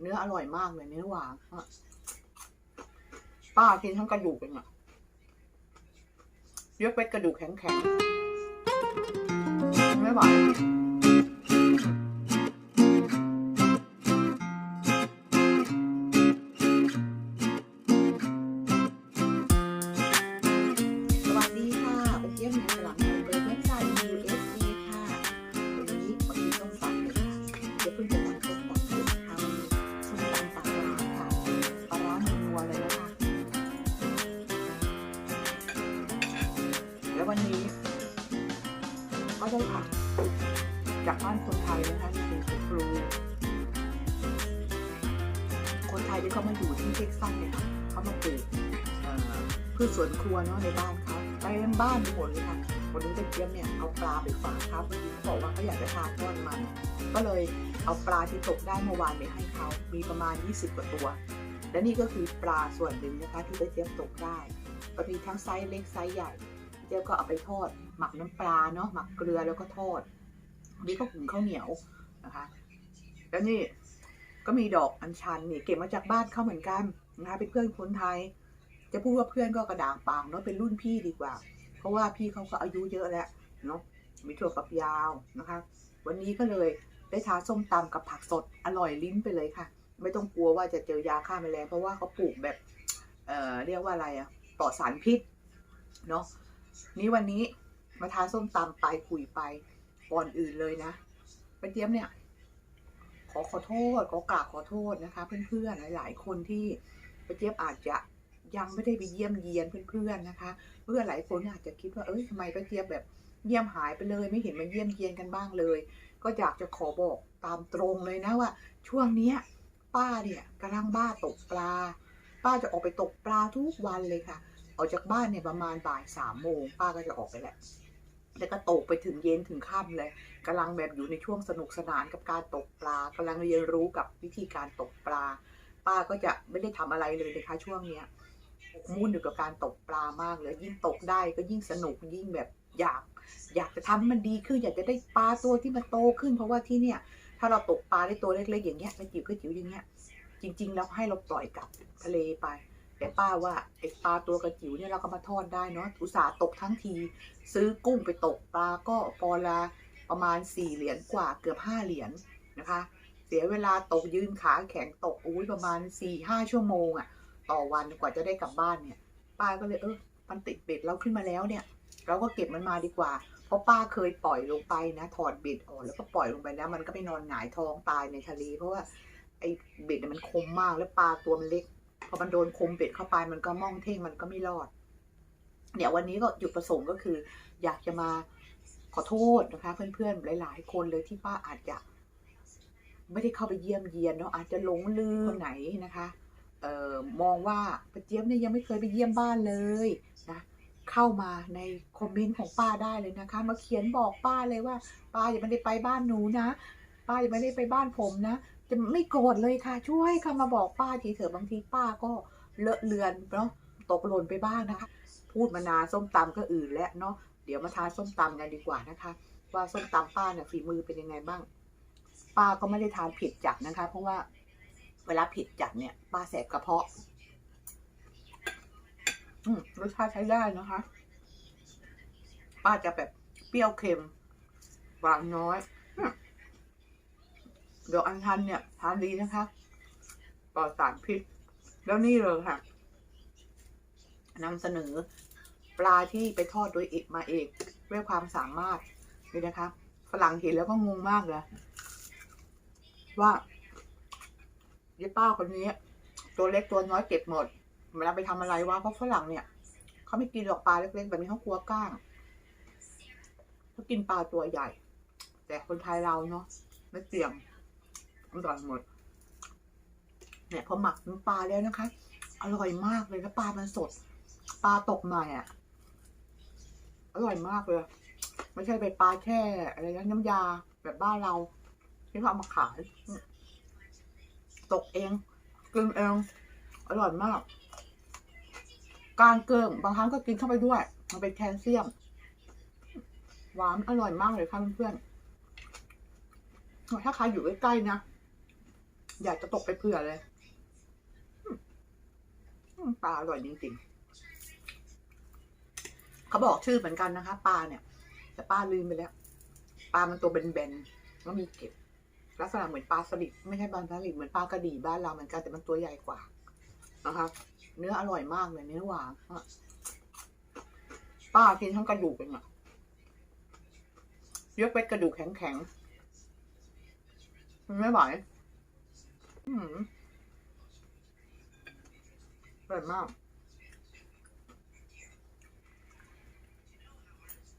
เนื้ออร่อยมากเลยเนื้อหวานป้ากินทั้งกระดูกเลยเนี่ยยกเป็นกระดูกแข็งๆไม่ไหว ก็ได้ผักจากบ้านคนไทยนะคะที่เป็นคุณครูคนไทยที่เขามาอยู่ที่เท็กซัสเนี่ยค่ะเขามาปลูกพืชสวนครัวเนาะในบ้านเขาไปเต็มบ้านไปหมดเลยค่ะวันนี้ได้เตรียมเนี่ยเอาปลาไปฝากเขาพอดีเขาบอกว่าเขาอยากจะทานทอดมัน ก็เลยเอาปลาที่ตกได้เมื่อวานไปให้เขามีประมาณ 20 กว่าตัว และนี่ก็คือปลาส่วนหนึ่งนะคะที่ได้เตรียมตกได้ก็มีทั้งไซส์เล็กไซส์ใหญ่เจ๊ก็เอาไปทอด หมักน้ำปลาเนาะหมักเกลือแล้วก็ทอดนี่ก็หุงข้าวเหนียวนะคะ แล้วนี่ก็มีดอกอัญชันนี่เก็บมาจากบ้านเขาเหมือนกันนะคะเป็นเพื่อนคนไทย จะพูดว่าเพื่อนก็กระด่างปางเนาะเป็นรุ่นพี่ดีกว่า เพราะว่าพี่เขาก็อายุเยอะแล้วเนาะมีถั่วฝักยาวนะคะ วันนี้ก็เลยได้ทาส้มตำกับผักสดอร่อยลิ้นไปเลยค่ะ ไม่ต้องกลัวว่าจะเจอยาฆ่าแมลงเพราะว่าเขาปลูกแบบเอ่อเรียกว่าอะไรอะปลอดสารพิษเนาะนี่วันนี้ มาทานส้มตำไปคุยไปก่อนอื่นเลยนะป้าเจี๊ยบเนี่ย ขอขอโทษขอกราบขอโทษนะคะ เพื่อนๆหลาย ๆ คนที่ป้าเจี๊ยบอาจจะยังไม่ได้ไปเยี่ยมเยียนเพื่อนๆนะคะ เพื่อนหลายคนอาจจะคิดว่าเอ้ยทำไมป้าเจี๊ยบแบบเยี่ยมหายไปเลย ไม่เห็นมาเยี่ยมเยียนกันบ้างเลย ก็อยากจะขอบอกตามตรงเลยนะว่า ช่วงเนี้ยป้าเนี่ยกำลังบ้าตกปลา ป้าจะออกไปตกปลาทุกวันเลยค่ะ ออกจากบ้านเนี่ยประมาณบ่ายสามโมงป้าก็จะออกไปแหละ แล้วก็ตกไปถึงเย็นถึงค่ำเลยกำลังแบบอยู่ในช่วงสนุกสนานกับการตกปลากำลังเรียนรู้กับวิธีการตกปลา ป้าก็จะไม่ได้ทำอะไรเลยนะคะช่วงเนี้ยมุ่นอยู่กับการตกปลามากเลยยิ่งตกได้ก็ยิ่งสนุกยิ่งแบบอยาก อยากจะทำให้มันดีขึ้นอยากจะได้ปลาตัวที่มันโตขึ้น เพราะว่าที่เนี่ย ถ้าเราตกปลาได้ตัวเล็กๆอย่างเงี้ยกระจิ๋วกระจิ๋วอย่างเงี้ย จริง ๆ แล้วให้เราปล่อยกลับทะเลไป แต่ป้าว่าไอ้ปลาตัวกระจิ๋วเนี่ยเราก็มาทอดได้เนาะอุตส่าห์ตกทั้งที ซื้อกุ้งไปตกปลาก็ปอละประมาณสี่เหรียญกว่าเกือบห้าเหรียญนะคะ เสียเวลาตกยืนขาแข็งตกอุ้ยประมาณสี่ห้าชั่วโมงอะต่อวันกว่าจะได้กลับบ้านเนี่ย ป้าก็เลยเออมันติดเบ็ดเราขึ้นมาแล้วเนี่ย เราก็เก็บมันมาดีกว่า เพราะป้าเคยปล่อยลงไปนะถอดเบ็ดออกแล้วก็ปล่อยลงไปนะมันก็ไปนอนหงายท้องตายในทะเลเพราะว่าไอ้เบ็ดมันคมมากแล้วปลาตัวมันเล็ก อมันโดนคมเบ็ดเข้าไปมันก็ม่องเท่งมันก็ไม่รอดเนี่ยววันนี้ก็จุดประสงค์ก็คือ อยากจะมาขอโทษนะคะ เพื่อนๆหลาย ๆ คนเลยที่ป้าอาจจะ ไม่ได้เข้าไปเยี่ยมเยียนเนาะอาจจะหลงลืมคนไหนนะคะเอ่อมองว่าป้าเจี๊ยบเนี่ยยังไม่เคยไปเยี่ยมบ้านเลยนะเข้ามาในคอมเมนต์ของป้าได้เลยนะคะ มาเขียนบอกป้าเลยว่า ป้าอย่าไม่ได้ไปบ้านหนูนะ ป้าอย่าไม่ได้ไปบ้านผมนะ จะไม่โกรธเลยค่ะ ช่วยค่ะมาบอกป้าทีเถอะบางทีป้าก็เลอะเลือนเนาะตกหล่นไปบ้างนะคะ พูดมานานส้มตำก็อื่นแล้วเนาะเดี๋ยวมาทานส้มตำกันดีกว่านะคะ ว่าส้มตำป้าเนี่ยฝีมือเป็นยังไงบ้าง ป้าก็ไม่ได้ทานผ็ดจัดนะคะ เพราะว่าเวลาผ็ดจัดเนี่ยป้าแสบกระเพาะรสชาติใช้ได้นะคะ ป้าจะแบบเปรี้ยวเค็มหวานน้อย ดี๋ยวอันทันเนี่ยทานดีนะคะปลอดสารพิษ แล้วนี่เลยค่ะนำเสนอปลาที่ไปทอดโดยเอกมาเอกด้วยความสามารถนี่นะคะฝรั่งเห็นแล้วก็งงมากเลยว่าเยป้าคนนี้ ตัวเล็กตัวน้อยเก็บหมดเวลาไปทำอะไรวะเพราะฝรั่งเนี่ยเขาไม่กินหรอกปลาเล็กๆแบบนี้เขากลัวก้างเขากินปลาตัวใหญ่ แต่คนไทยเราเนาะไม่เตรียม อร่อยหมด เนี่ยพอหมักปลาแล้วนะคะ อร่อยมากเลยแล้วปลามันสด ปลาตกใหม่อะ อร่อยมากเลย ไม่ใช่ไปปลาแช่อะไรนะน้ำยาแบบบ้านเรา ที่เขาเอามาขาย ตกเองกลึงเอง อร่อยมาก การเกิงบางครั้งก็กินเข้าไปด้วย มันเป็นแคลเซียม หวานอร่อยมากเลยค่ะเพื่อนๆถ้าใครอยู่ใกล้ๆนะ อยากจะตกไปเผื่อเลยปลาอร่อยจริงๆ เขาบอกชื่อเหมือนกันนะคะปลาเนี่ย แต่ป้าลืมไปแล้ว ปลามันตัวเบนๆแล้วมีเกล็ดลักษณะเหมือนปลาสลิดไม่ใช่ปลาสลิดเหมือนปลากระดี่บ้านเราเหมือนกันแต่มันตัวใหญ่กว่านะคะเนื้ออร่อยมากเลยเนื้อหวานป้ากินทั้งกระดูกเลยอะยกเป็นกระดูกแข็งๆไม่ไหว อืมอร่อยมาก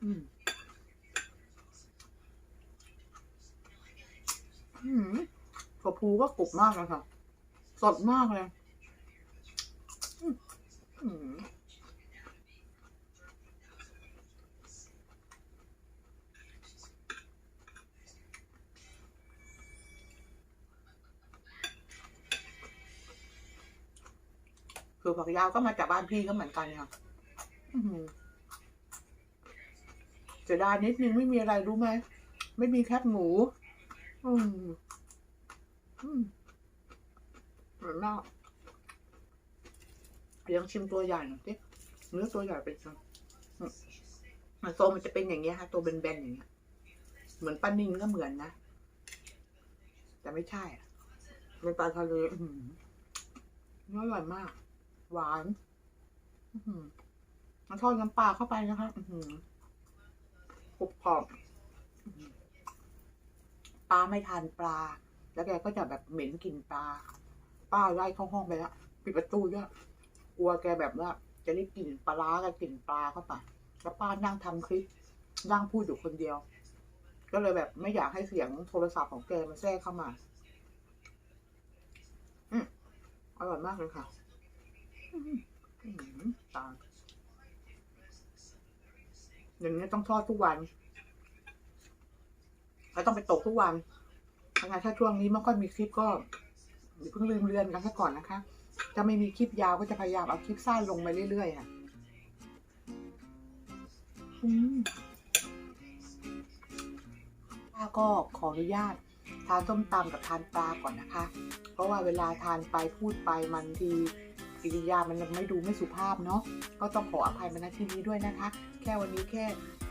อืม อืมกระพูก็กรุบมากเลยค่ะ สดมากเลย อืม อืมคือผักยาวก็มาจากบ้านพี่ก็เหมือนกันค่ะอืมเสียดายนิดนึงไม่มีอะไรรู้ไหม ไม่มีแคบหมู อืมอืมอร่อยมากเดี๋ยงชิมตัวใหญ่หน่อยสิเนื้อตัวใหญ่เป็นไงอืมมันโซมันจะเป็นอย่างเงี้ยค่ะ ตัวเบนๆอย่างเงี้ย เหมือนปลานิ่งก็เหมือนนะ แต่ไม่ใช่อะเป็นปลาทะเลอื้อหือเนื้ออร่อยมาก หวานมันทอดน้ำปลาเข้าไปนะคะอืกรุบกรอบปลาไม่ทานปลา แล้วแกก็จะแบบเหม็นกลิ่นปลา ป้าไล่เข้าห้องไปล้วปิดประตูด้วยกลัวแกแบบว่า จะได้กลิ่นปลาร้ากับกลิ่นปลาเข้าไปแล้วป้านั่งทำคลิปนั่งพูดอยู่คนเดียว ก็เลยแบบไม่อยากให้เสียงโทรศัพท์ของแกมันแทรกเข้ามา อืมอร่อยมากเลยค่ะ ตาอย่างนี้ต้องทอดทุกวันแล้วต้องไปตกทุกวันยังไงถ้าช่วงนี้ไม่ค่อยมีคลิปก็อย่าเพิ่งลืมเลือนกันซะก่อนนะคะถ้าไม่มีคลิปยาวก็จะพยายามเอาคลิปสั้นลงไปเรื่อยๆค่ะป้าก็ขออนุญาต ทานส้มตำกับทานปลาก่อนนะคะ เพราะว่าเวลาทานไปพูดไปมันที กิริยามันไม่ดูไม่สุภาพเนาะก็ต้องขออภัยมาณที่นี้ด้วยนะคะ แค่วันนี้แค่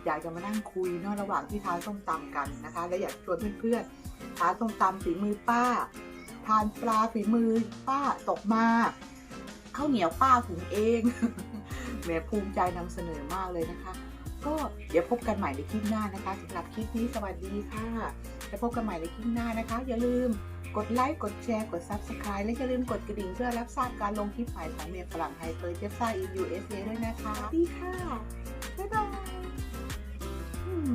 อยากจะมานั่งคุยเนาะระหว่างที่ทานส้มตำกันนะคะ และอยากชวนเพื่อนๆทานส้มตำฝีมือป้า ทานปลาฝีมือป้าตกมาข้าวเหนียวป้าหุงเองแหมภูมิใจนำเสนอมากเลยนะคะ ก็เดี๋ยวพบกันใหม่ในคลิปหน้านะคะสำหรับคลิปนี้สวัสดีค่ะแล้วพบกันใหม่ในคลิปหน้านะคะ อย่าลืม กดไลค์ กดแชร์ กด Subscribe และอย่าลืมกดกระดิ่งเพื่อรับทราบการลงคลิปใหม่ของเมียฝรั่งไฮเปอร์เจฟซ่าอินยูเอสเอด้วยนะคะดีค่ะ บ๊ายบายอืม